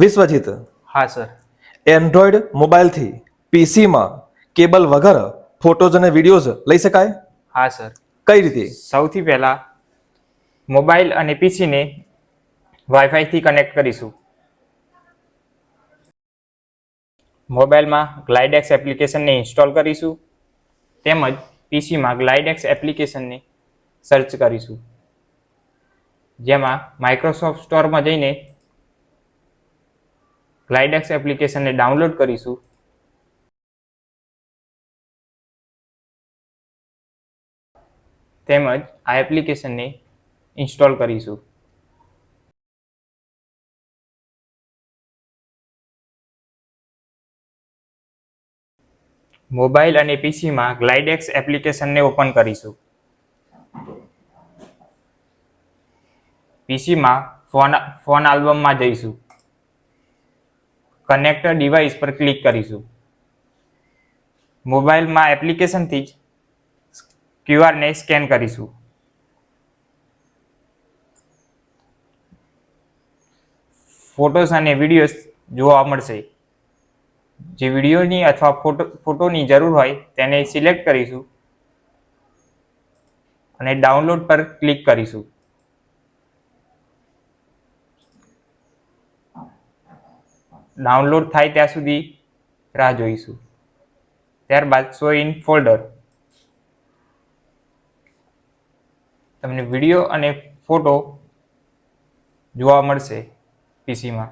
વિશ્વજીત? હા sir. Android મોબાઈલથી પીસીમાં કેબલ વગર ફોટોઝ અને વિડીયોઝ લઈ શકાય? હા સર. કઈ રીતે? સૌથી પહેલાં મોબાઈલ અને પીસીને વાઈફાઈથી કનેક્ટ કરીશું. મોબાઈલમાં ગ્લાઇડેક્સ એપ્લિકેશનને ઇન્સ્ટોલ કરીશું. તેમજ પીસીમાં ગ્લાઇડેક્સ એપ્લિકેશનને સર્ચ કરીશું. જેમાં માઇક્રોસોફ્ટ સ્ટોરમાં જઈને ગ્લાઇડેક્સ એપ્લિકેશનને ડાઉનલોડ કરીશું. તેમજ આ એપ્લિકેશનને ઇન્સ્ટોલ કરીશું. મોબાઈલ અને પીસીમાં ગ્લાઇડેક્સ એપ્લિકેશનને ઓપન કરીશું. પીસીમાં ફોન ફોન આલ્બમમાં જઈશું. કનેક્ટર ડિવાઇસ પર ક્લિક કરીશું. મોબાઈલમાં એપ્લિકેશનથી જ ક્યુઆરને સ્કેન કરીશું. ફોટોસ અને વિડીયોઝ જોવા મળશે. જે વિડીયોની અથવા ફોટો ફોટોની જરૂર હોય તેને સિલેક્ટ કરીશું અને ડાઉનલોડ પર ક્લિક કરીશું. ડાઉનલોડ થાય ત્યાં સુધી રાહ જોઈશું. ત્યારબાદ સો ઇન ફોલ્ડર તમને વીડિયો અને ફોટો જોવા મળશે પીસીમાં